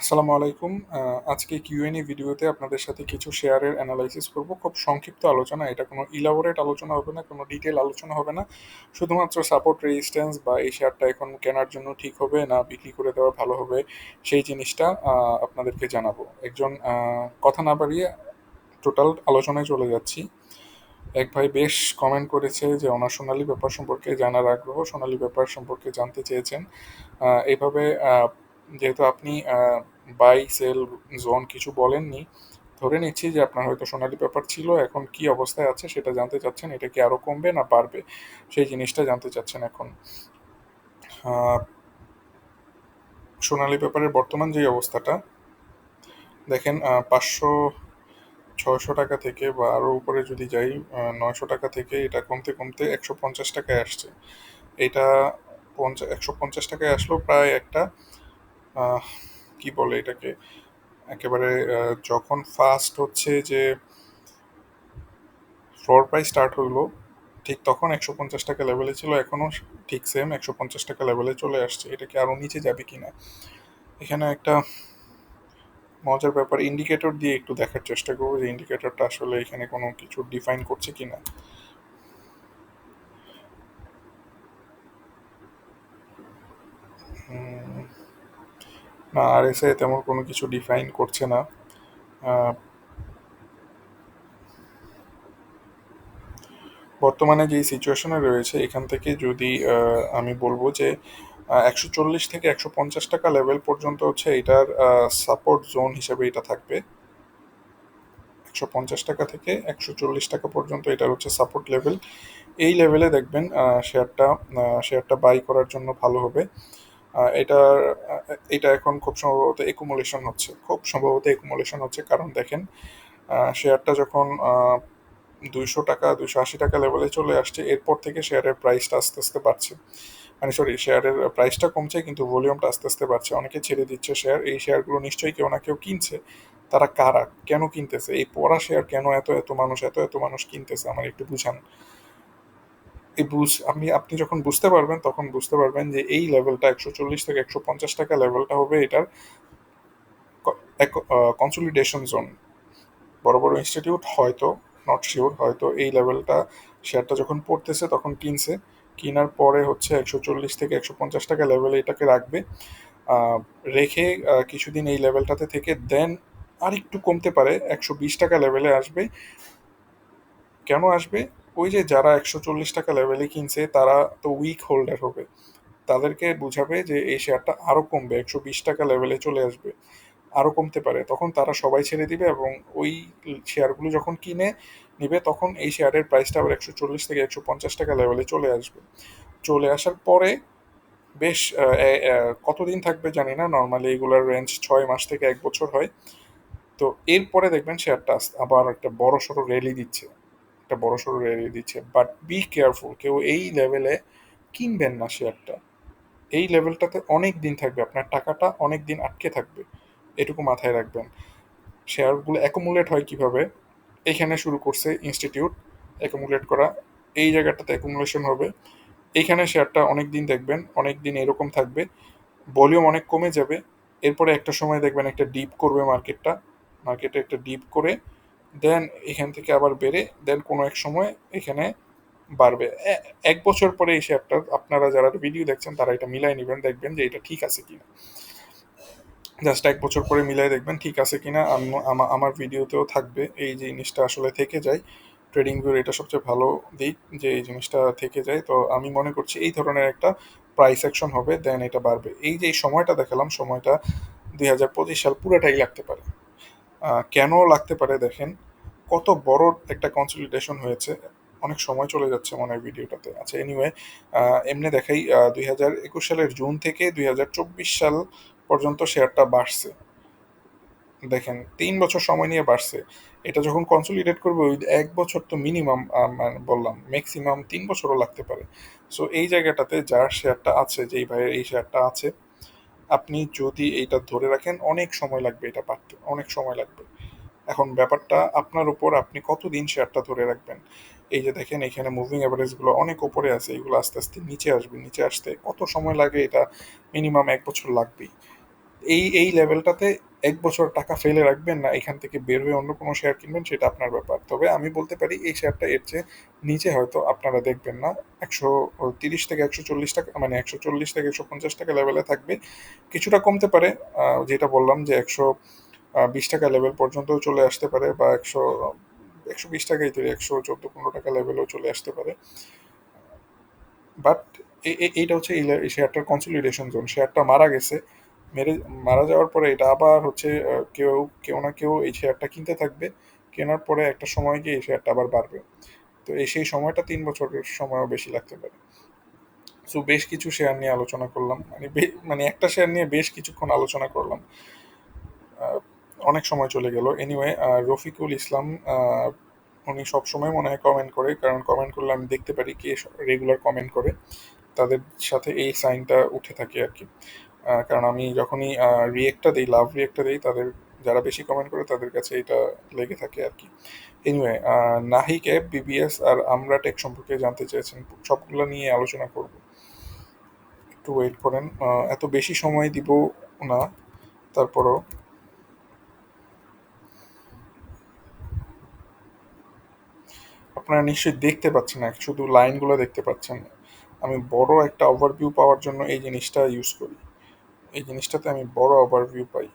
আসসালামু আলাইকুম। আজকে কিউএনএ ভিডিওতে আপনাদের সাথে কিছু শেয়ারের অ্যানালাইসিস করব। খুব সংক্ষিপ্ত আলোচনা। এটা কোনো ইলাবোরেট আলোচনা হবে না, কোনো ডিটেল আলোচনা হবে না। শুধুমাত্র সাপোর্ট, রেজিস্ট্যান্স বা এই শেয়ারটা এখন কেনার জন্য ঠিক হবে না বিক্রি করে দেওয়া ভালো হবে, সেই জিনিসটা আপনাদেরকে জানাব। একজন কথা না বাড়িয়ে টোটাল আলোচনায় চলে যাচ্ছি। এক ভাই বেশ কমেন্ট করেছে যে ওনার সোনালী ব্যাপার সম্পর্কে জানার আগ্রহ, সোনালী ব্যাপার সম্পর্কে জানতে চেয়েছেন। আ যেহেতু আপনি বাই সেল জোন কিছু বলেননি, ধরে নিচ্ছি যে আপনার হয়তো সোনালি পেপার ছিল, এখন কি অবস্থায় আছে সেটা জানতে চাচ্ছেন, এটা কি আরও কমবে না বাড়বে? সেই জিনিসটা জানতে চাচ্ছেন এখন। সোনালী পেপারের বর্তমান যে অবস্থাটা, দেখেন পাঁচশো, ছয়শো টাকা থেকে বা আরও উপরে যদি যাই নয়শো টাকা থেকে এটা কমতে কমতে একশো পঞ্চাশ টাকায় আসছে। এটা পঞ্চাশ একশো পঞ্চাশ টাকায় আসলো, প্রায় একটা কি বলে এটাকে? একেবারে যখন ফার্স্ট হচ্ছে যে ফ্লোর প্রাইস স্টার্ট হলো, ঠিক তখন একশো পঞ্চাশ টাকা লেভেলে ছিল এখনও ঠিক সেম একশো পঞ্চাশ টাকা লেভেলে চলে আসছে। এটা কি আরও নিচে যাবে কি না এখানে একটা মজার ব্যাপার ইন্ডিকেটর দিয়ে একটু দেখার চেষ্টা করব যে ইন্ডিকেটরটা আসলে এখানে কোনো কিছু ডিফাইন করছে কি না না আর এসে তেমন কোনো কিছু ডিফাইন করছে না। বর্তমানে যেই সিচুয়েশনে রয়েছে, এখান থেকে যদি আমি বলব যে একশো চল্লিশ থেকে একশো পঞ্চাশ টাকা লেভেল পর্যন্ত হচ্ছে এটার সাপোর্ট জোন হিসেবে এটা থাকবে। একশো পঞ্চাশ টাকা থেকে একশো চল্লিশ টাকা পর্যন্ত এটার হচ্ছে সাপোর্ট লেভেল এই লেভেলে দেখবেন শেয়ারটা শেয়ারটা বাই করার জন্য ভালো হবে। এটার এটা এখন খুব সম্ভবত একুমুলেশন হচ্ছে। খুব সম্ভবত একুমুলেশন হচ্ছে, কারণ দেখেন শেয়ারটা যখন দুইশো টাকা, দুইশো আশি টাকা লেভেলে চলে আসছে, এরপর থেকে শেয়ারের প্রাইসটা আস্তে আস্তে বাড়ছে। মানে সরি শেয়ারের প্রাইসটা কমছে, কিন্তু ভলিউমটা আস্তে আস্তে বাড়ছে। অনেকে ছেড়ে দিচ্ছে শেয়ার এই শেয়ারগুলো নিশ্চয়ই কেউ না কেউ কিনছে। তারা কারা? কেন কিনতেছে? এই পড়া শেয়ার কেন এত এত মানুষ, এত এত মানুষ কিনতেছে? আমার একটু বুঝান। এই বুঝ, আপনি আপনি যখন বুঝতে পারবেন, তখন বুঝতে পারবেন যে এই লেভেলটা একশো চল্লিশ থেকে একশো পঞ্চাশ টাকা লেভেলটা হবে এটার কনসলিডেশন জোন বড় বড় ইনস্টিটিউট হয়তো নট শিওর হয়তো এই লেভেলটা শেয়ারটা যখন পড়তেছে তখন কিনছে। কেনার পরে হচ্ছে একশো চল্লিশ থেকে একশো পঞ্চাশ টাকা লেভেলে এটাকে রাখবে। রেখে কিছুদিন এই লেভেলটাতে থেকে দেন আর একটু কমতে পারে, একশো বিশ টাকা লেভেলে আসবে। কেন আসবে? ওই যে যারা একশো চল্লিশ টাকা লেভেলে কিনছে, তারা তো উইক হোল্ডার হবে। তাদেরকে বুঝাবে যে এই শেয়ারটা আরও কমবে, একশো বিশ টাকা লেভেলে চলে আসবে। আরও কমতে পারে। তখন তারা সবাই ছেড়ে দিবে এবং ওই শেয়ারগুলো যখন কিনে নিবে, তখন এই শেয়ারের প্রাইসটা আবার একশো চল্লিশ থেকে একশো পঞ্চাশ টাকা লেভেলে চলে আসবে। চলে আসার পরে বেশ কতদিন থাকবে জানি না। নর্মালি এগুলোর রেঞ্জ ছয় মাস থেকে এক বছর হয়। তো এরপরে দেখবেন শেয়ারটা আবার একটা বড় সড়ো র্যালি দিচ্ছে। একটা বড় সড়ো র্যালি দিচ্ছে বাট বি কেয়ারফুল কেউ এই লেভেলে কিনবেন না শেয়ারটা। এই লেভেলটাতে অনেক দিন থাকবে, আপনার টাকাটা অনেক দিন আটকে থাকবে, এটুকু মাথায় রাখবেন। শেয়ারগুলো অ্যাকুমুলেট হয় কীভাবে? এখানে শুরু করছে ইনস্টিটিউট অ্যাকুমুলেট করা, এই জায়গাটাতে অ্যাকুমুলেশন হবে। এইখানে শেয়ারটা অনেক দিন দেখবেন, অনেক দিন এরকম থাকবে ভলিউম অনেক কমে যাবে, এরপরে একটা সময় দেখবেন একটা ডিপ করবে মার্কেটটা মার্কেটে একটা ডিপ করে দেন এখান থেকে আবার বেড়ে দেন কোনো এক সময় এখানে বাড়বে। এক বছর পরে এই শেয়ারটা আপনারা যারা ভিডিও দেখছেন, তারা এটা মিলাই নেবেন, দেখবেন যে এটা ঠিক আছে কিনা। জাস্ট এক বছর পরে মিলাই দেখবেন ঠিক আছে কিনা। আমার ভিডিওতেও থাকবে, এই জিনিসটা আসলে থেকে যায়। ট্রেডিং ভিউর এটা সবচেয়ে ভালো দিক যে এই জিনিসটা থেকে যায়। তো আমি মনে করছি এই ধরনের একটা প্রাইস অ্যাকশন হবে দেন এটা বাড়বে। এই যে সময়টা দেখালাম, সময়টা দুই হাজার পঁচিশ সাল পুরোটাই লাগতে পারে। কেন লাগতে পারে দেখেন। কত বড় একটা কনসলিডেশন হয়েছে। অনেক সময় চলে যাচ্ছে মনে হয় ভিডিওটাতে। আচ্ছা এনিওয়ে এমনি দেখাই দুই হাজার একুশ সালের জুন থেকে দুই হাজার চব্বিশ সাল পর্যন্ত শেয়ারটা বাড়ছে। দেখেন, তিন বছর সময় নিয়ে বাড়ছে। এটা যখন কনসলিডেট করবে, ওই এক বছর তো মিনিমাম মানে বললাম ম্যাক্সিমাম তিন বছরও লাগতে পারে। সো এই জায়গাটাতে যার শেয়ারটা আছে, যেই ভাইয়ের এই শেয়ারটা আছে আপনি যদি এইটা ধরে রাখেন, অনেক সময় লাগবে এটা পারতে, অনেক সময় লাগবে। এখন ব্যাপারটা আপনার উপর, আপনি কতদিন শেয়ারটা ধরে রাখবেন? এই যে দেখেন, এখানে মুভিং অ্যাভারেজগুলো অনেক ওপরে আছে, এগুলো আস্তে আস্তে নিচে আসবে, নিচে আসতে কত সময় লাগে? এটা মিনিমাম এক বছর লাগবেই। এই এই লেভেলটাতে এক বছর টাকা ফেলে রাখবেন না, এখান থেকে বের হয়ে অন্য কোনো শেয়ার কিনবেন, সেটা আপনার ব্যাপার। তবে আমি বলতে পারি, এই শেয়ারটা এর চেয়ে নিচে হয়তো আপনারা দেখবেন না। একশো তিরিশ থেকে একশো চল্লিশ টাকা মানে একশো চল্লিশ থেকে একশো পঞ্চাশ টাকা লেভেলে থাকবে। কিছুটা কমতে পারে যেটা বললাম যে একশো বিশ টাকা লেভেল পর্যন্তও চলে আসতে পারে বা একশো একশো বিশ টাকাই তৈরি একশো চোদ্দ পনেরো টাকা লেভেলেও চলে আসতে পারে। বাট এইটা হচ্ছে এই শেয়ারটার কনসলিডেশন জোন শেয়ারটা মারা গেছে মেরে, মারা যাওয়ার পরে এটা আবার হচ্ছে কেউ কেউ না কেউ এই শেয়ারটা কিনতে থাকবে। কেনার পরে একটা সময় গিয়ে এই শেয়ারটা আবার বাড়বে। তো এই সেই সময়টা তিন বছরের সময়ও বেশি লাগতে পারে। সো বেশ কিছু শেয়ার নিয়ে আলোচনা করলাম। মানে মানে একটা শেয়ার নিয়ে বেশ কিছুক্ষণ আলোচনা করলাম। অনেক সময় চলে গেল। এনিওয়ে রফিকুল ইসলাম উনি সবসময় মনে হয় কমেন্ট করে। কারণ কমেন্ট করলে আমি দেখতে পারি কে রেগুলার কমেন্ট করে। তাদের সাথে এই সাইনটা উঠে থাকে আর কি। কারণ আমি যখনই রিয়েক্টটা দিই লাভ রিয়েক্টটা দিই, তাদের যারা বেশি কমেন্ট করে তাদের কাছে এটা লেগে থাকে আর কি। এনিওয়ে নাহিক অ্যাপ বিবিএস আর আমরা টেক সম্পর্কে জানতে চেয়েছেন, সবগুলো নিয়ে আলোচনা করব। একটু ওয়েট করেন এত বেশি সময় দিব না, তারপরও। আপনারা নিশ্চয়ই দেখতে পাচ্ছেন শুধু লাইনগুলো দেখতে পাচ্ছেন। আমি বড় একটা ওভারভিউ পাওয়ার জন্য এই জিনিসটা ইউজ করি। এই জিনিসটাতে আমি বড় ওভারভিউ পাই।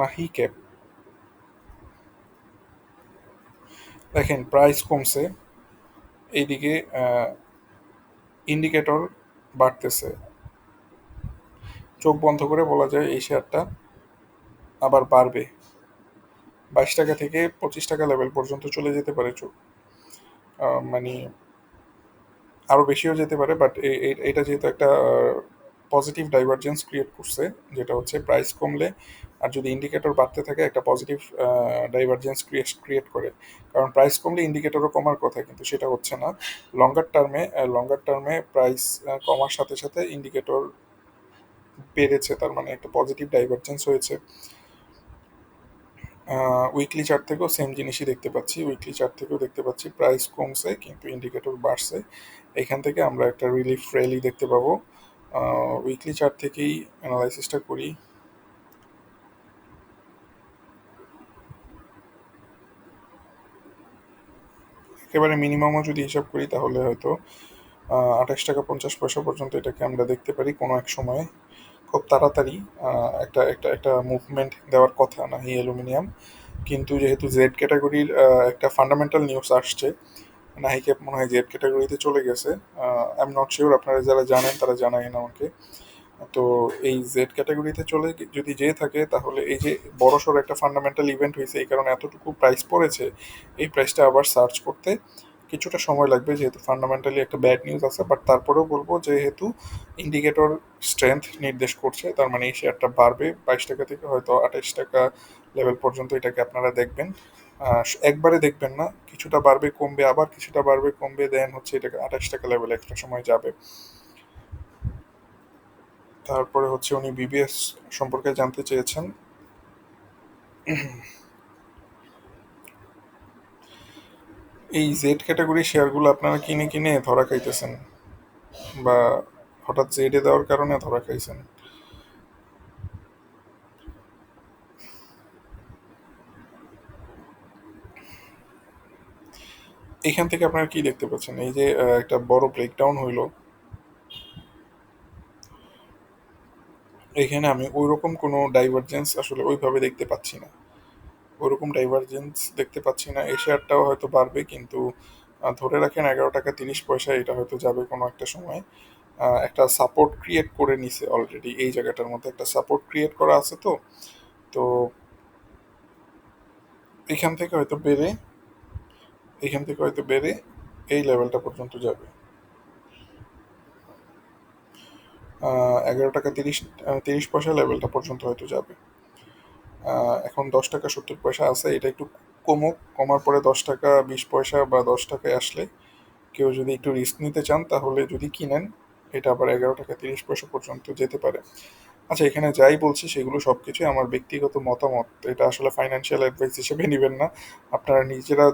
নাহি ক্যাপ দেখেন প্রাইস কমছে, এইদিকে ইন্ডিকেটর বাড়তেছে। চোখ বন্ধ করে বলা যায় এই শেয়ারটা আবার বাড়বে। বাইশ টাকা থেকে পঁচিশ টাকা লেভেল পর্যন্ত চলে যেতে পারে চোখ। মানে আরও বেশিও যেতে পারে বাট এটা যেহেতু একটা পজিটিভ ডাইভারজেন্স ক্রিয়েট করছে, যেটা হচ্ছে প্রাইস কমলে আর যদি ইন্ডিকেটর বাড়তে থাকে, একটা পজিটিভ ডাইভারজেন্স ক্রিয়েট ক্রিয়েট করে। কারণ প্রাইস কমলে ইন্ডিকেটরও কমার কথা, কিন্তু সেটা হচ্ছে না। লঙ্গার টার্মে লঙ্গার টার্মে প্রাইস কমার সাথে সাথে ইন্ডিকেটর বেড়েছে, তার মানে একটা পজিটিভ ডাইভারজেন্স হয়েছে। উইকলি চার্ট থেকেও সেম জিনিসই দেখতে পাচ্ছি। উইকলি চার্ট থেকেও দেখতে পাচ্ছি প্রাইস কমছে, কিন্তু ইন্ডিকেটর বাড়ছে। এখান থেকে আমরা একটা রিলিফ র্যালি দেখতে পাবো। উইকলি চার্ট থেকেই অ্যানালাইসিসটা করি। একেবারে মিনিমামও যদি হিসাব করি তাহলে হয়তো আঠাশ টাকা পঞ্চাশ পয়সা পর্যন্ত এটাকে আমরা দেখতে পারি কোনো এক সময়। খুব তাড়াতাড়ি একটা একটা একটা মুভমেন্ট দেওয়ার কথা না, এই অ্যালুমিনিয়াম। কিন্তু যেহেতু জেড ক্যাটাগরির একটা ফান্ডামেন্টাল নিউজ আসছে, নাহিকে মনে হয় জেড ক্যাটাগরিতে চলে গেছে আই এম নট শিওর আপনারা যারা জানেন তারা জানাইন আমাকে। তো এই জেড ক্যাটাগরিতে চলে যদি যেয়ে থাকে, তাহলে এই যে বড়সড় একটা ফান্ডামেন্টাল ইভেন্ট হয়েছে, এই কারণে এতটুকু প্রাইস পড়েছে, এই প্রাইসটা আবার সার্চ করতে কিছুটা সময় লাগবে যেহেতু ফান্ডামেন্টালি একটা ব্যাড নিউজ আছে বাট তারপরেও বলব যেহেতু ইন্ডিকেটর স্ট্রেংথ নির্দেশ করছে, তার মানে এই শেয়ারটা বাড়বে। বাইশ টাকা থেকে হয়তো আঠাশ টাকা লেভেল পর্যন্ত এটাকে আপনারা দেখবেন। একবারে দেখবেন না, কিছুটা বাড়বে, কমবে, আবার কিছুটা বাড়বে, কমবে দেন হচ্ছে এটাকে আঠাশ টাকা লেভেল একটা সময় যাবে। তারপরে হচ্ছে উনি বিবিএস সম্পর্কে জানতে চেয়েছেন। এই জেড ক্যাটাগরি শেয়ারগুলো আপনারা কিনে কিনে ধরা খাইতেছেন বা হঠাৎ জেডে দেওয়ার কারণে ধরা খাইছেন। এখান থেকে আপনারা কি দেখতে পাচ্ছেন? এই যে একটা বড় ব্রেকডাউন হইল। এখানে আমি ওই রকম কোনো ডাইভারজেন্স আসলে ওইভাবে দেখতে পাচ্ছি না। ওরকম ডাইভারজেন্স দেখতে পাচ্ছি না। এই শেয়ারটাও হয়তো বাড়বে, কিন্তু ধরে রাখেন এগারো টাকা তিরিশ পয়সা এটা হয়তো যাবে কোনো একটা সময়। একটা সাপোর্ট ক্রিয়েট করে নিছে অলরেডি এই জায়গাটার মধ্যে। একটা সাপোর্ট ক্রিয়েট করা আছে তো। তো এখান থেকে হয়তো বেড়ে, এখান থেকে হয়তো বেড়ে এই লেভেলটা পর্যন্ত যাবে। এগারো টাকা তিরিশ তিরিশ পয়সা লেভেলটা পর্যন্ত হয়তো যাবে। এখন দশ টাকা সত্তর পয়সা আছে, এটা একটু কমুক, কমার পরে দশ টাকা, বিশ পয়সা বা দশ টাকায় আসলে কেউ যদি একটু রিস্ক নিতে চান, তাহলে যদি কিনেন, এটা আবার এগারো টাকা তিরিশ পয়সা পর্যন্ত যেতে পারে। আচ্ছা এখানে যাই বলছি, সেগুলো সব কিছুই আমার ব্যক্তিগত মতামত। এটা আসলে ফাইন্যান্সিয়াল অ্যাডভাইস হিসেবে নেবেন না। আপনারা নিজেরা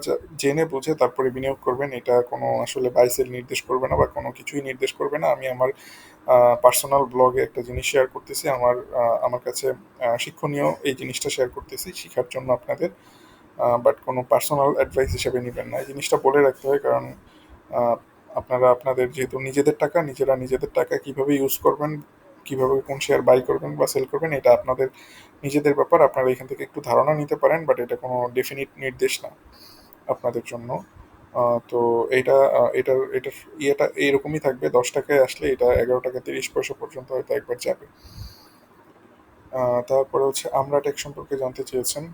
জেনে বুঝে তারপরে বিনিয়োগ করবেন। এটা কোনো আসলে বাইসেল নির্দেশ করবে না বা কোনো কিছুই নির্দেশ করবে না। আমি আমার পার্সোনাল ব্লগে একটা জিনিস শেয়ার করতেছি। আমার আমার কাছে শিক্ষণীয় এই জিনিসটা শেয়ার করতেছি শেখার জন্য আপনাদের। বাট কোনো পার্সোনাল অ্যাডভাইস হিসেবে নেবেন না। এই জিনিসটা বলে রাখতে হয় কারণ আপনারা আপনাদের যেহেতু নিজেদের টাকা, নিজেরা নিজেদের টাকা কীভাবে ইউজ করবেন কীভাবে কোন শেয়ার বাই করবেন বা সেল করবেন, এটা আপনাদের নিজেদের ব্যাপার। আপনারা এখান থেকে একটু ধারণা নিতে পারেন বাট এটা কোনো ডেফিনিট নির্দেশ না আপনাদের জন্য। তো এটা এটা এটার এটার ইয়েটা এইরকমই থাকবে। দশ টাকায় আসলে এটা এগারো টাকা তিরিশ পয়সা পর্যন্ত হয়তো একবার যাবে। তারপরে হচ্ছে আমরা টেক সম্পর্কে জানতে চেয়েছেন।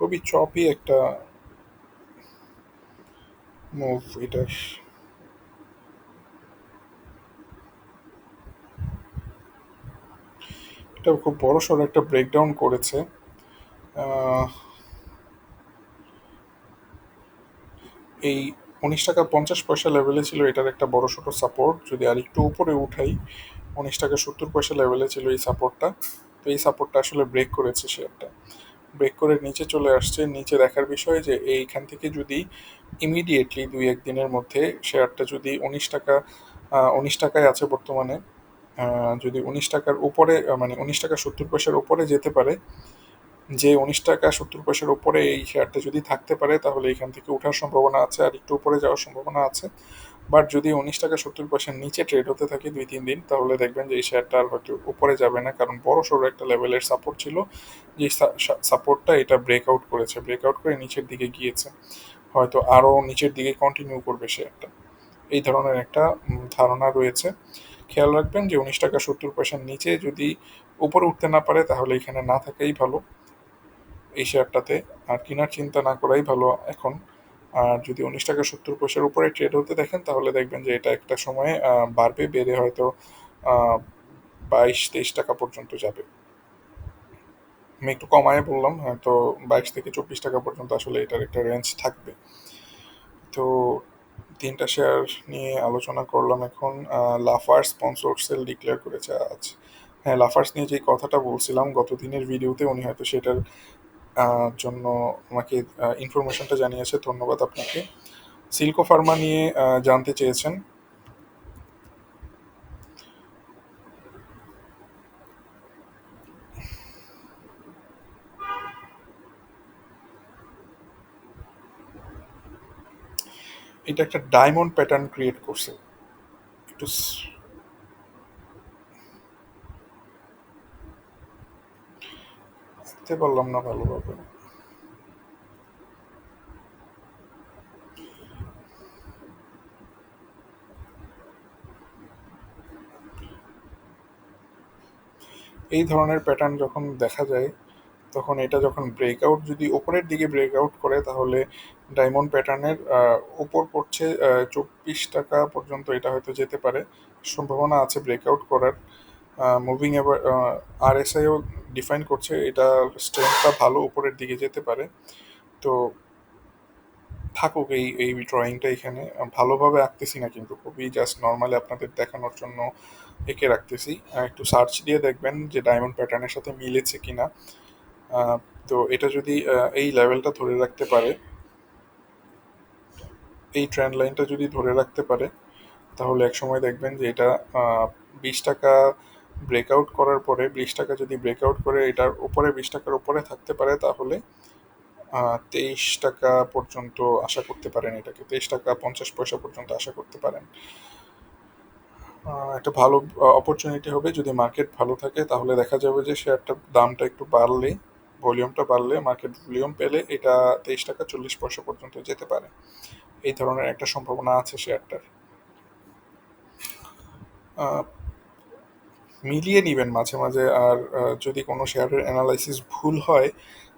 খুবই চপি একটা মুভ এটার এটা খুব বড় সড়ো একটা ব্রেকডাউন করেছে। এই উনিশ টাকা পঞ্চাশ পয়সা লেভেলে ছিল এটার একটা বড় সড়ো সাপোর্ট যদি আর একটু উপরে উঠাই, উনিশ টাকা সত্তর পয়সা লেভেলে ছিল এই সাপোর্টটা তো এই সাপোর্টটা আসলে ব্রেক করেছে শেয়ারটা ব্রেক করে নিচে চলে আসছে, নিচে দেখার বিষয় যে এইখান থেকে যদি ইমিডিয়েটলি দুই একদিনের মধ্যে শেয়ারটা যদি উনিশ টাকা উনিশ টাকায় আছে বর্তমানে যদি উনিশ টাকার উপরে মানে উনিশ টাকা সত্তর পয়সার উপরে যেতে পারে, যে উনিশ টাকা সত্তর পয়সার উপরে এই শেয়ারটা যদি থাকতে পারে, তাহলে এখান থেকে ওঠার সম্ভাবনা আছে আর একটু উপরে যাওয়ার সম্ভাবনা আছে। বাট যদি উনিশ টাকা সত্তর পয়সার নিচে ট্রেড হতে থাকে দুই, তিন দিন, তাহলে দেখবেন যে এই শেয়ারটা আর হয়তো উপরে যাবে না। কারণ বড় সড়ো একটা লেভেলের সাপোর্ট ছিল, যে সাপোর্টটা এটা ব্রেকআউট করেছে। ব্রেকআউট করে নিচের দিকে গিয়েছে। হয়তো আরও নিচের দিকে কন্টিনিউ করবে শেয়ারটা এই ধরনের একটা ধারণা রয়েছে। খেয়াল রাখবেন যে উনিশ টাকা সত্তর পয়সার নিচে যদি উপরে উঠতে না পারে, তাহলে এখানে না থাকাই ভালো। এই শেয়ারটাতে আর কেনার চিন্তা না করাই ভালো এখন। আর যদি উনিশ টাকা সত্তর পয়সার উপরে ট্রেড হতে দেখেন, তাহলে দেখবেন যে এটা একটা সময়ে বাড়বে, বেড়ে হয়তো বাইশ তেইশ টাকা পর্যন্ত যাবে। আমি একটু কমায় বললাম, হয়তো বাইশ থেকে চব্বিশ টাকা পর্যন্ত আসলে এটার একটা রেঞ্জ থাকবে। তো তিনটা শেয়ার নিয়ে আলোচনা করলাম এখন লাফার্স স্পন্সর সেল ডিক্লেয়ার করেছে আজ। হ্যাঁ লাফার্স নিয়ে যে কথাটা বলছিলাম, গত দিনের ভিডিওতে উনি হয়তো সেটার জন্য আমাকে ইনফরমেশনটা জানিয়েছে। ধন্যবাদ আপনাকে। সিল্কো ফার্মা নিয়ে জানতে চেয়েছেন। এটা একটা ডায়মন্ড প্যাটার্ন ক্রিয়েট করছে। একটু স- বুঝতে পারলাম না ভালোভাবে। এই ধরনের প্যাটার্ন যখন দেখা যায়, তখন এটা যখন ব্রেকআউট যদি ওপরের দিকে ব্রেকআউট করে, তাহলে ডায়মন্ড প্যাটার্নের ওপর পড়ছে চব্বিশ টাকা পর্যন্ত এটা হয়তো যেতে পারে। সম্ভাবনা আছে ব্রেকআউট করার। মুভিং এবার আর ডিফাইন করছে, এটা স্ট্রেংথটা ভালো উপরের দিকে যেতে পারে। তো থাকুক এই এই ড্রয়িংটা এখানে। ভালোভাবে আঁকতেছি না কিন্তু খুবই জাস্ট নর্মালি আপনাদের দেখানোর জন্য এঁকে রাখতেছি। একটু সার্চ দিয়ে দেখবেন যে ডায়মন্ড প্যাটার্নের সাথে মিলেছে কি না তো এটা যদি এই লেভেলটা ধরে রাখতে পারে, এই ট্রেন্ড লাইনটা যদি ধরে রাখতে পারে, তাহলে এক সময় দেখবেন যে এটা বিশ টাকা ব্রেকআউট করার পরে বিশ টাকা যদি ব্রেকআউট করে, এটার উপরে বিশ টাকার উপরে থাকতে পারে, তাহলে তেইশ টাকা পর্যন্ত আশা করতে পারেন এটাকে। তেইশ টাকা পঞ্চাশ পয়সা পর্যন্ত আশা করতে পারেন। একটা ভালো অপরচুনিটি হবে। যদি মার্কেট ভালো থাকে, তাহলে দেখা যাবে যে শেয়ারটার দামটা একটু বাড়লে ভলিউমটা বাড়লে মার্কেট ভলিউম পেলে এটা তেইশ টাকা চল্লিশ পয়সা পর্যন্ত যেতে পারে। এই ধরনের একটা সম্ভাবনা আছে শেয়ারটার মিলিয়ে নেবেন মাঝে মাঝে। আর যদি কোনো শেয়ারের অ্যানালাইসিস ভুল হয়,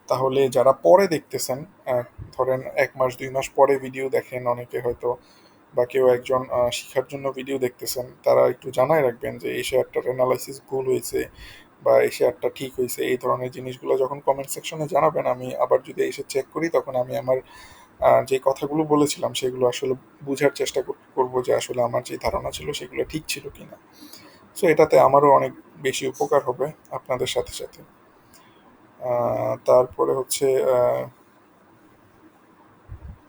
তাহলে যারা পরে দেখতেছেন ধরেন এক মাস, দুই মাস পরে ভিডিও দেখেন অনেকে হয়তো, বা কেউ একজন শিখার জন্য ভিডিও দেখতেছেন, তারা একটু জানাই রাখবেন যে, এই শেয়ারটার অ্যানালাইসিস ভুল হয়েছে, বা এই শেয়ারটা ঠিক হয়েছে। এই ধরনের জিনিসগুলো যখন কমেন্ট সেকশনে জানাবেন, আমি আবার যদি এসে চেক করি, তখন আমি আমার যে কথাগুলো বলেছিলাম, সেগুলো আসলে বোঝার চেষ্টা করব যে, আসলে আমার যে ধারণা ছিল, সেগুলো ঠিক ছিল কিনা। সো এটাতে আমারও অনেক বেশি উপকার হবে আপনাদের সাথে সাথে। তারপরে হচ্ছে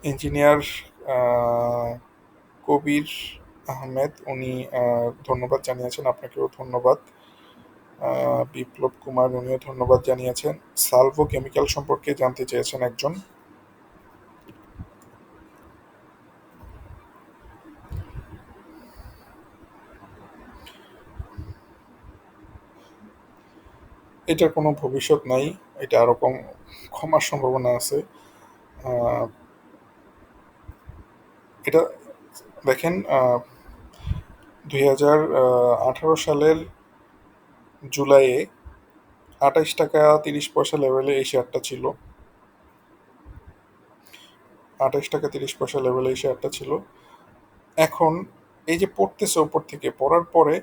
ইঞ্জিনিয়ার কবির আহমেদ, উনি ধন্যবাদ জানিয়েছেন, আপনাকেও ধন্যবাদ। বিপ্লব কুমার, উনিও ধন্যবাদ জানিয়েছেন। সালভো কেমিক্যাল সম্পর্কে জানতে চেয়েছেন একজন। এটার কোনো ভবিষ্যৎ নাই, এটা আরও কম, ক্ষমার সম্ভাবনা আছে। এটা দেখেন দুই হাজার আঠারো সালের জুলাইয়ে আঠাইশ টাকা তিরিশ পয়সা লেভেলে এই শেয়ারটা ছিল। আঠাইশ টাকা তিরিশ পয়সা লেভেলে এই শেয়ারটা ছিল। এখন এই যে পড়তেছে ওপর থেকে, পড়ার পরে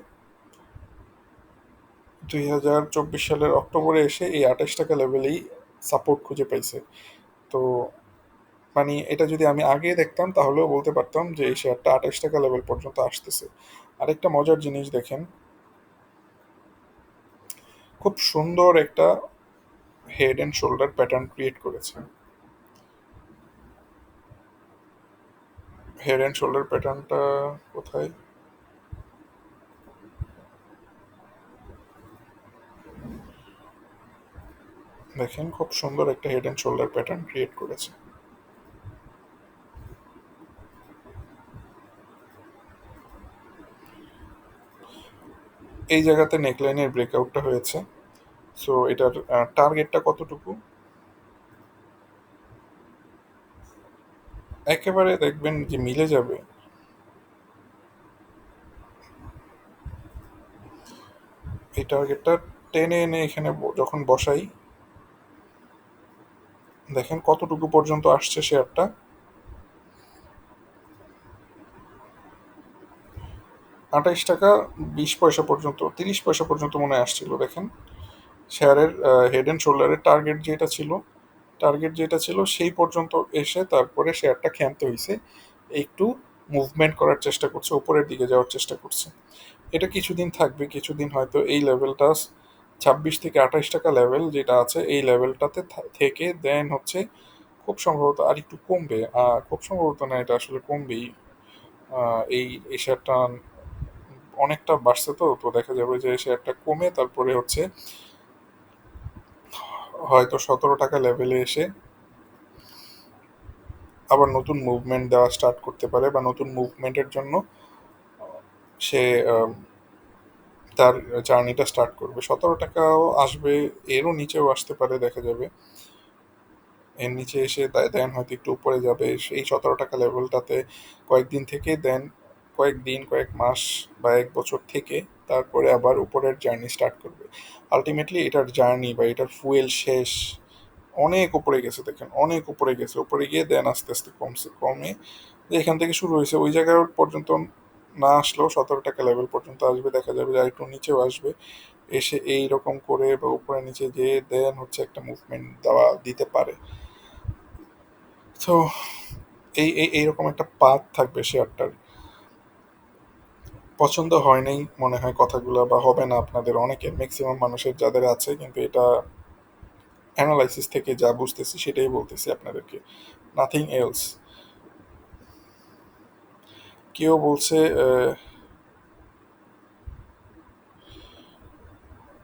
দুই হাজার চব্বিশ সালের অক্টোবরে এসে এই আঠাইশ টাকা লেভেলেই সাপোর্ট খুঁজে পাইছে। তো মানে এটা যদি আমি আগে দেখতাম, তাহলেও বলতে পারতাম যে এই শেয়ারটা আঠাইশ টাকা লেভেল পর্যন্ত আসতেছে। আরেকটা মজার জিনিস দেখেন, খুব সুন্দর একটা head and shoulder pattern create করেছে। হেড অ্যান্ড শোল্ডার প্যাটার্নটা কোথায়? দেখেন, খুব সুন্দর একটা head and shoulder pattern create করেছে। এই জায়গাতে নেকলাইনের ব্রেকআউটটা হয়েছে। সো এটার টার্গেটটা কতটুকু? একেবারে দেখবেন যে মিলে যাবে। এই টার্গেটটা টেনে এনে এখানে যখন বসাই দেখেন কতটুকু পর্যন্ত আসছে শেয়ারটা। আঠাইশ টাকা, বিশ পয়সা পর্যন্ত, তিরিশ পয়সা পর্যন্ত মনে আসছিল, দেখেন। শেয়ারের হেড অ্যান্ড শোল্ডারের টার্গেট যেটা ছিল টার্গেট যেটা ছিল সেই পর্যন্ত এসে তারপরে শেয়ারটা ক্ষান্ত হয়েছে একটু মুভমেন্ট করার চেষ্টা করছে, উপরের দিকে যাওয়ার চেষ্টা করছে। এটা কিছুদিন থাকবে, কিছুদিন হয়তো এই লেভেলটা ছাব্বিশ থেকে আঠাইশ টাকা লেভেল যেটা আছে, এই লেভেলটাতে থেকে দেন হচ্ছে খুব সম্ভবত আর একটু কমবে। খুব সম্ভবত না, এটা আসলে কমবেই। এই এই শেয়ারটা অনেকটা বাড়ছে তো তো দেখা যাবে যে শেয়ারটা কমে, তারপরে হচ্ছে হয়তো সতেরো টাকা লেভেলে এসে আবার নতুন মুভমেন্ট দেওয়া স্টার্ট করতে পারে বা নতুন মুভমেন্টের জন্য সে তার জার্নিটা স্টার্ট করবে। সতেরো টাকাও আসবে, এরও নিচেও আসতে পারে, দেখা যাবে। এর নিচে এসে দেন হয়তো একটু উপরে যাবে। এই সতেরো টাকা লেভেলটাতে কয়েকদিন থেকে, দেন কয়েকদিন কয়েক মাস বা এক বছর থেকে তারপরে আবার উপরের জার্নি স্টার্ট করবে। আলটিমেটলি এটার জার্নি বা এটার ফুয়েল শেষ অনেক উপরে গেছে, দেখেন, অনেক উপরে গেছে। উপরে গিয়ে দেন আস্তে আস্তে কমছে কমে এখান থেকে শুরু হয়েছে। ওই জায়গা পর্যন্ত না আসলেও সতেরো টাকা লেভেল পর্যন্ত আসবে, দেখা যাবে যে একটু নিচেও আসবে। এসে এই রকম করে বা উপরে নিচে যেয়ে দেন হচ্ছে একটা মুভমেন্ট দেওয়া, দিতে পারে। তো এই এই, এইরকম একটা পাথ থাকবে শেয়ারটার পছন্দ হয় নাই মনে হয় কথাগুলো বা হবে না আপনাদের অনেকের ম্যাক্সিমাম মানুষের যাদের আছে, কিন্তু এটা অ্যানালাইসিস থেকে যা বুঝতেছি সেটাই বলতেছি আপনাদেরকে। নাথিং এলস কেউ বলছে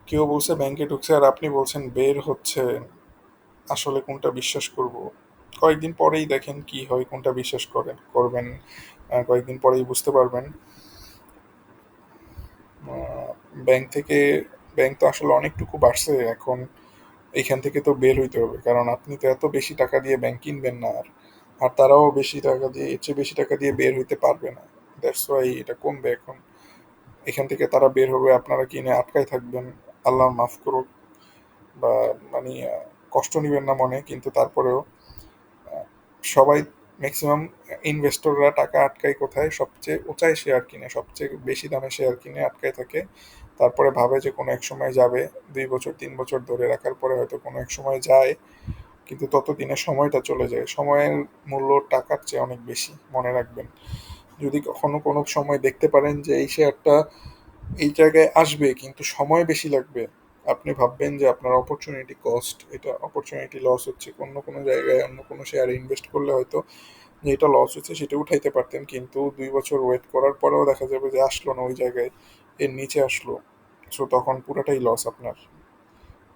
কেউ বলছে ব্যাংকে ঢুকছে আর আপনি বলছেন বের হচ্ছে, আসলে কোনটা বিশ্বাস করব? কয়েকদিন পরেই দেখেন কি হয়, কোনটা বিশ্বাস করেন, করবেন কয়েকদিন পরেই বুঝতে পারবেন। ব্যাংক থেকে, ব্যাংক তো আসলে অনেকটুকু বাড়ছে, এখন এখান থেকে তো বের হইতে হবে, কারণ আপনি তো এত বেশি টাকা দিয়ে ব্যাংক কিনবেন না আর। আর তারাও বেশি টাকা দিয়ে, এর চেয়ে বেশি টাকা দিয়ে বের হইতে পারবে না। দ্যাটস ওয়াই এটা কমবে এখন। এখান থেকে তারা বের হবে, আপনারা কিনে আটকায় থাকবেন। আল্লাহ মাফ করুক। বা মানে কষ্ট নেবেন না মনে, কিন্তু তারপরেও, সবাই ম্যাক্সিমাম ইনভেস্টররা টাকা আটকায় কোথায়? সবচেয়ে উঁচাই শেয়ার কিনে, সবচেয়ে বেশি দামে শেয়ার কিনে আটকায় থাকে। তারপরে ভাবে যে কোনো এক সময় যাবে, দুই বছর, তিন বছর ধরে রাখার পরে হয়তো কোনো এক সময় যায়। কিন্তু ততদিনে সময়টা চলে যায়। সময়ের মূল্য টাকার চেয়ে অনেক বেশি, মনে রাখবেন। যদি কখনো কোনো সময় দেখতে পারেন যে এই শেয়ারটা এই জায়গায় আসবে, কিন্তু সময় বেশি লাগবে, আপনি ভাববেন যে আপনার অপরচুনিটি কস্ট এটা অপরচুনিটি লস হচ্ছে। অন্য কোনো জায়গায়, অন্য কোনো শেয়ারে ইনভেস্ট করলে হয়তো যেটা লস হচ্ছে সেটা উঠাইতে পারতেন, কিন্তু দুই বছর ওয়েট করার পরেও দেখা যাবে যে আসলো না ওই জায়গায়, এর নিচে আসলো। সো তখন পুরোটাই লস আপনার।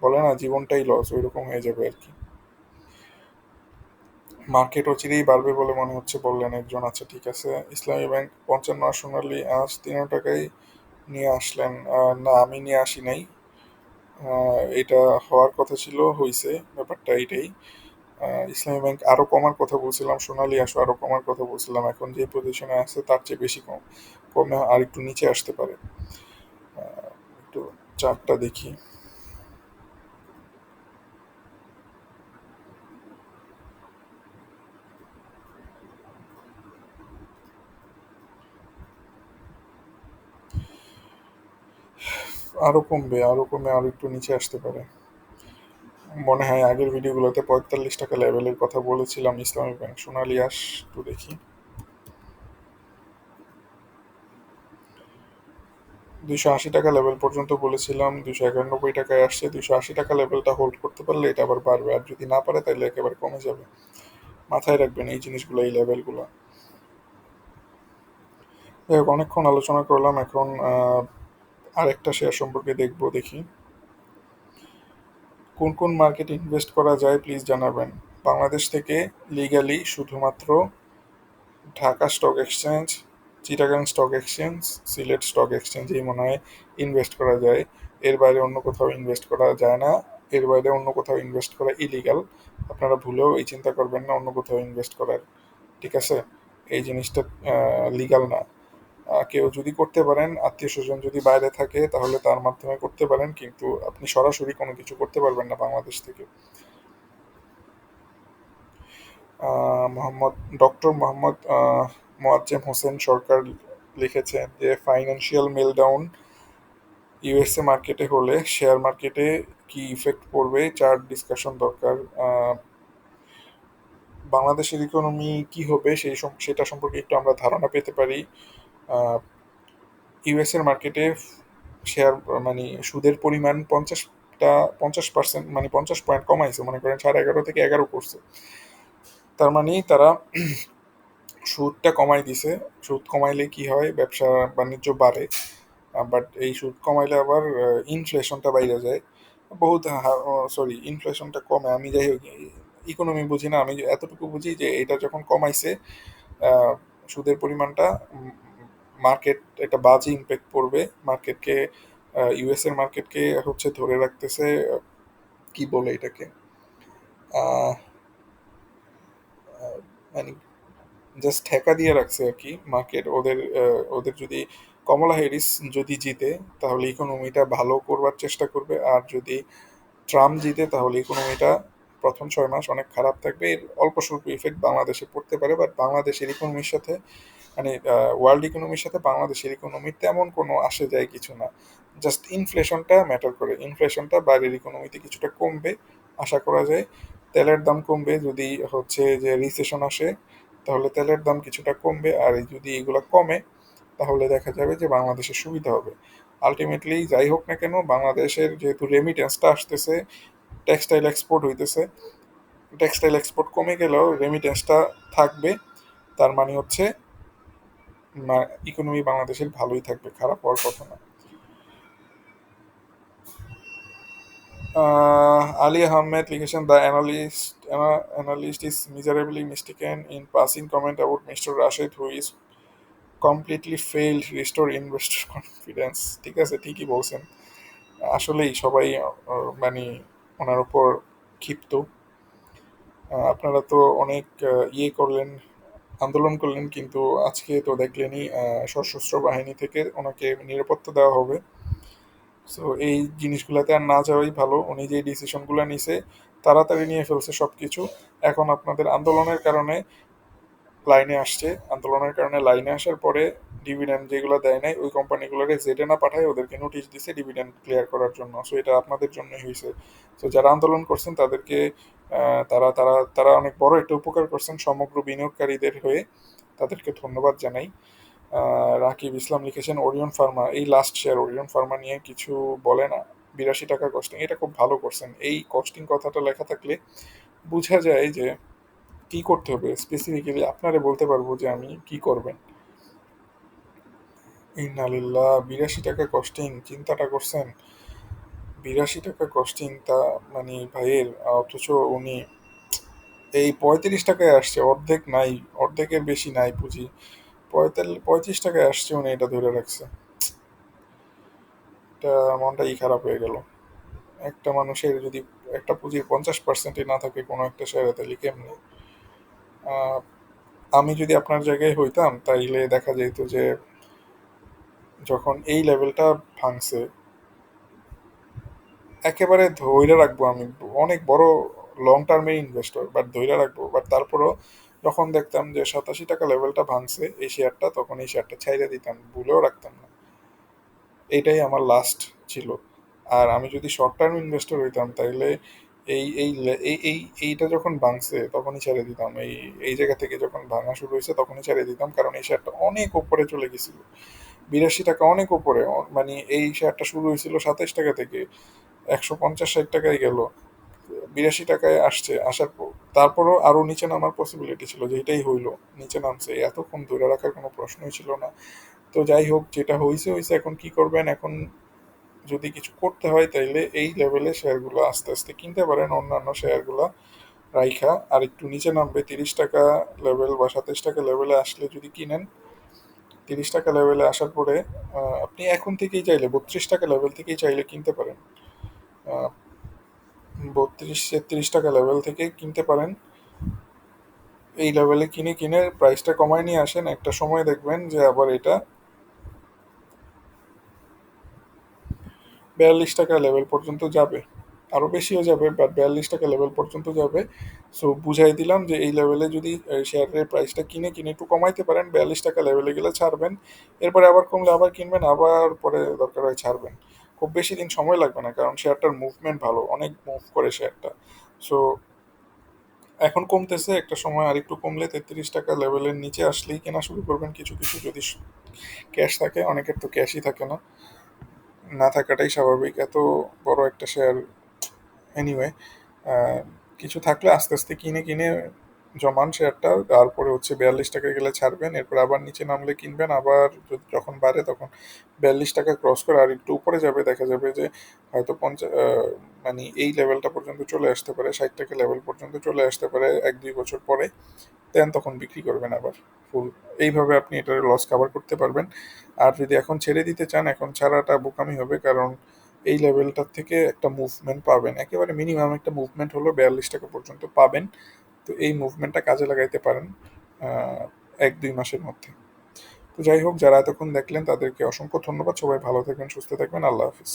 বলে না, জীবনটাই লস ওই রকম হয়ে যাবে আর কি। মার্কেট অচিরেই বাড়বে বলে মনে হচ্ছে বললেন একজন। আচ্ছা ঠিক আছে। ইসলামী ব্যাংক পঞ্চান্ন সোনালি আজ তিন টাকায় নিয়ে আসলেন। না আমি নিয়ে আসি নাই। এটা হওয়ার কথা ছিল হইছে ব্যাপারটা এইটাই। আহ, ইসলামী ব্যাংক আরও কমার কথা বলছিলাম সোনালি আসো আরও কমার কথা বলছিলাম। এখন যে পজিশনে আছে তার চেয়ে বেশি কম কমে আর একটু নিচে আসতে পারে। একটু চারটা দেখি। আরও কমবে, আরও কমে আরও একটু নিচে আসতে পারে। মনে হয় আগের ভিডিওগুলোতে পঁয়তাল্লিশ টাকা লেভেলের কথা বলেছিলাম ইসলামী ব্যাংক। সোনালী আস একটু দেখি। দুইশো আশি টাকা লেভেল পর্যন্ত বলেছিলাম, দুইশো একানব্বই টাকায় আসছে। দুইশো আশি টাকা লেভেলটা হোল্ড করতে পারলে এটা আবার বাড়বে, আর যদি না পারে তাহলে একেবারে কমে যাবে। মাথায় রাখবেন এই জিনিসগুলো, এই লেভেলগুলো যাই হোক, অনেকক্ষণ আলোচনা করলাম, এখন আরেকটা শেয়ার সম্পর্কে দেখব, দেখি। কোন কোন মার্কেটে ইনভেস্ট করা যায় প্লিজ জানাবেন। বাংলাদেশ থেকে লিগালি শুধুমাত্র Dhaka stock exchange Chittagong stock exchange Sylhet stock এক্সচেঞ্জেই মনে হয় ইনভেস্ট করা যায়। এর বাইরে অন্য কোথাও ইনভেস্ট করা যায় না। এর বাইরে অন্য কোথাও ইনভেস্ট করা ইলিগাল আপনারা ভুলেও এই চিন্তা করবেন না, অন্য কোথাও ইনভেস্ট করার। ঠিক আছে? এই জিনিসটা লিগাল না। কেউ যদি করতে পারেন, আত্মীয় স্বজন যদি বাইরে থাকে, তাহলে তার মাধ্যমে করতে পারেন, কিন্তু আপনি সরাসরি কোনো কিছু করতে পারবেন না বাংলাদেশ থেকে। মোহাম্মদ, ডক্টর মোহাম্মদ মোয়াজ্জেম হোসেন সরকার লিখেছেন যে ফাইন্যান্সিয়াল মেলডাউন ইউএসএ মার্কেটে হলে শেয়ার মার্কেটে কি ইফেক্ট পড়বে চার্ট ডিসকাশন দরকার। বাংলাদেশের ইকোনমি কি হবে, সেই সেটা সম্পর্কে একটু আমরা ধারণা পেতে পারি। ইউএস এর মার্কেটে শেয়ার মানে সুদের পরিমাণ পঞ্চাশটা, পঞ্চাশ পার্সেন্ট মানে পঞ্চাশ পয়েন্ট কমাইছে, মনে করেন সাড়ে এগারো থেকে এগারো করছে। তার মানে তারা সুদটা কমাই দিছে। সুদ কমাইলে কি হয়? ব্যবসা বাণিজ্য বাড়ে বাট এই সুদ কমাইলে আবার ইনফ্লেশনটা বাইরে যায়। বহুত সরি ইনফ্লেশনটা কমে। আমি যাই হোক ইকোনমি বুঝি না, আমি এতটুকু বুঝি যে এটা যখন কমাইছে সুদের পরিমাণটা মার্কেট একটা বাজে ইম্প্যাক্ট পড়বে। মার্কেটকে ইউএস এর মার্কেটকে হচ্ছে ধরে রাখতেছে কি বলে এটাকে? মানে জাস্ট ঠেকা দিয়ে রাখছে আর কি মার্কেট ওদের ওদের যদি কমলা হ্যারিস যদি জিতে, তাহলে ইকোনমিটা ভালো করবার চেষ্টা করবে। আর যদি ট্রাম্প জিতে, তাহলে ইকোনমিটা প্রথম ছয় মাস অনেক খারাপ থাকবে। এর অল্প স্বল্প ইফেক্ট বাংলাদেশে পড়তে পারে বাট বাংলাদেশের ইকোনমির সাথে মানে ওয়ার্ল্ড ইকোনমির সাথে বাংলাদেশের ইকোনমির তেমন কোনো আসে যায় কিছু না। জাস্ট ইনফ্লেশনটা ম্যাটার করে। ইনফ্লেশনটা বাইরের ইকোনমিতে কিছুটা কমবে, আশা করা যায়। তেলের দাম কমবে, যদি হচ্ছে যে রিসেশন আসে, তাহলে তেলের দাম কিছুটা কমবে। আর যদি এগুলো কমে, তাহলে দেখা যাবে যে বাংলাদেশের সুবিধা হবে। আলটিমেটলি যাই হোক না কেন, বাংলাদেশের যেহেতু রেমিটেন্সটা আসতেছে টেক্সটাইল এক্সপোর্ট হইতেছে টেক্সটাইল এক্সপোর্ট কমে গেলেও রেমিটেন্সটা থাকবে। তার মানে হচ্ছে ইকোনমি বাংলাদেশের ভালোই থাকবে, খারাপ হওয়ার কথা না। আলী আহমেদ লিখেছেন the analyst analyst is miserably mistaken in passing comment about mister Rashed who is completely failed restore investor confidence ঠিক আছে, ঠিকই বলছেন। আসলেই সবাই মানে ওনার উপর ক্ষিপ্ত। আপনারা তো অনেক ইয়ে করলেন আন্দোলন করলেন, কিন্তু আজকে তো দেখলেনই সশস্ত্র বাহিনী থেকে ওনাকে নিরাপত্তা দেওয়া হবে। সো এই জিনিসগুলোতে আর না যাওয়াই ভালো। উনি যে ডিসিশনগুলো নিছে, তাড়াতাড়ি নিয়ে ফেলছে সব কিছু এখন আপনাদের আন্দোলনের কারণে লাইনে আসছে। আন্দোলনের কারণে লাইনে আসার পরে ডিভিডেন্ড যেগুলো দেয় নাই, ওই কোম্পানিগুলোকে জেডে না পাঠায় ওদেরকে নোটিশ দিছে ডিভিডেন্ড ক্লিয়ার করার জন্য। সো এটা আপনাদের জন্য হয়েছে সো যারা আন্দোলন করছেন, তাদেরকে তারা তারা তারা অনেক বড় একটা উপকার করছেন সমগ্র বিনিয়োগকারীদের হয়ে। তাদেরকে ধন্যবাদ জানাই। রাকিব ইসলাম লিখেছেন ওরিয়ন ফার্মা এই লাস্ট শেয়ার ওরিয়ন ফার্মা নিয়ে কিছু বলে না। বিরাশি টাকা কস্টিং এটা খুব ভালো করছেন। এই কস্টিং কথাটা লেখা থাকলে বোঝা যায় যে কি করতে হবে। স্পেসিফিক্যালি আপনারে বলতে পারব যে আমি কি করবেন। ইন্নালিল্লাহ, বিরাশি টাকা কস্টিং চিন্তাটা করছেন? বিরাশি টাকা কস্টিং তা মানে ভাইয়ের, অথচ উনি এই পঁয়ত্রিশ টাকায় আসছে, অর্ধেক নাই, অর্ধেকের বেশি নাই পুঁজি। পঁয়তাল্লিশ পঁয়ত্রিশ টাকায় আসছে উনি এটা ধরে রাখছে। এটা মনটাই খারাপ হয়ে গেল। একটা মানুষের যদি একটা পুঁজির পঞ্চাশ পার্সেন্টই না থাকে কোনো একটা শেয়ারে তাহলে কেমনি? আমি যদি আপনার জায়গায় হইতাম, তাইলে দেখা যেত যে যখন এই লেভেলটা ভাঙছে, একেবারে ধইরা রাখব আমি। অনেক বড় লং টার্মের ইনভেস্টর বাট ধইরা রাখব। বাট তারপরও যখন দেখতাম যে সাতাশি টাকা লেভেলটা ভাঙছে এই শেয়ারটা তখন এই শেয়ারটা ছাইড়া দিতাম, ভুলেও রাখতাম না। এইটাই আমার লাস্ট ছিল। আর আমি যদি শর্ট টার্ম ইনভেস্টর হইতাম এই এই এই এই, এইটা যখন ভাঙছে, তখনই ছেড়ে দিতাম। এই এই জায়গা থেকে যখন ভাঙা শুরু হয়েছে, তখনই ছেড়ে দিতাম, কারণ এই শেয়ারটা অনেক উপরে চলে গেছিল। বিরাশি টাকা অনেক উপরে। মানে এই শেয়ারটা শুরু হয়েছিল সাতাইশ টাকা থেকে। একশো পঞ্চাশ, ষাট টাকায় গেল। বিরাশি টাকায় আসছে। আসার পর, তারপরও আরও নিচে নামার পসিবিলিটি ছিল যে এটাই হইল। নিচে নামছে। এতক্ষণ ধরে রাখার কোনো প্রশ্নই ছিল না। তো যাই হোক, যেটা হয়েছে হয়েছে এখন কি করবেন? এখন যদি কিছু করতে হয়, তাইলে এই লেভেলে শেয়ারগুলো আস্তে আস্তে কিনতে পারেন। অন্যান্য শেয়ারগুলো রাইখা। আর একটু নিচে নামবে, তিরিশ টাকা লেভেল বা সাতাইশ টাকা লেভেলে আসলে যদি কিনেন তিরিশ টাকা লেভেলে আসার পরে আপনি এখন থেকেই চাইলে বত্রিশ টাকা লেভেল থেকেই চাইলে কিনতে পারেন। বত্রিশ তেত্রিশ টাকা লেভেল থেকে কিনতে পারেন। এই লেভেলে কিনে কিনে প্রাইসটা কমায় নিয়ে আসেন। একটা সময় দেখবেন যে আবার এটা বিয়াল্লিশ টাকা লেভেল পর্যন্ত যাবে। আরও বেশিও যাবে বাট বিয়াল্লিশ টাকা লেভেল পর্যন্ত যাবে। সো বুঝাই দিলাম যে এই লেভেলে যদি শেয়ারের প্রাইসটা কিনে কিনে একটু কমাইতে পারেন, বিয়াল্লিশ টাকা লেভেলে গেলে ছাড়বেন। এরপরে আবার কমলে আবার কিনবেন, আবার পরে দরকার হয় ছাড়বেন। খুব বেশি দিন সময় লাগবে না, কারণ শেয়ারটার মুভমেন্ট ভালো, অনেক মুভ করে শেয়ারটা সো এখন কমতেছে, একটা সময় আর একটু কমলে তেত্রিশ টাকা লেভেলের নিচে আসলেই কেনা শুরু করবেন। কিছু কিছু যদি ক্যাশ থাকে, অনেকের তো ক্যাশই থাকে না। না থাকাটাই স্বাভাবিক, এত বড় একটা শেয়ার এনিওয়ে কিছু থাকলে আস্তে আস্তে কিনে কিনে জমান শেয়ারটা, তারপরে হচ্ছে বিয়াল্লিশ টাকা গেলে ছাড়বেন, এরপর আবার নিচে নামলে কিনবেন, আবার যখন বাড়ে তখন বিয়াল্লিশ টাকা ক্রস করে আর একটু উপরে যাবে, দেখা যাবে যে হয়তো পঞ্চাশ মানে এই লেভেলটা পর্যন্ত চলে আসতে পারে, ষাট টাকা লেভেল পর্যন্ত চলে আসতে পারে এক দুই বছর পরে দেন তখন বিক্রি করবেন আবার ফুল এইভাবে আপনি এটার লস কভার করতে পারবেন। আর যদি এখন ছেড়ে দিতে চান, এখন ছাড়াটা বোকামি হবে, কারণ এই লেভেলটার থেকে একটা মুভমেন্ট পাবেন। একেবারে মিনিমাম একটা মুভমেন্ট হলো বিয়াল্লিশ টাকা পর্যন্ত পাবেন। তো এই মুভমেন্টটা কাজে লাগাইতে পারেন এক দুই মাসের মধ্যে। তো যাই হোক, যারা এতক্ষণ দেখলেন তাদেরকে অসংখ্য ধন্যবাদ। সবাই ভালো থাকবেন, সুস্থ থাকবেন। আল্লাহ হাফিজ।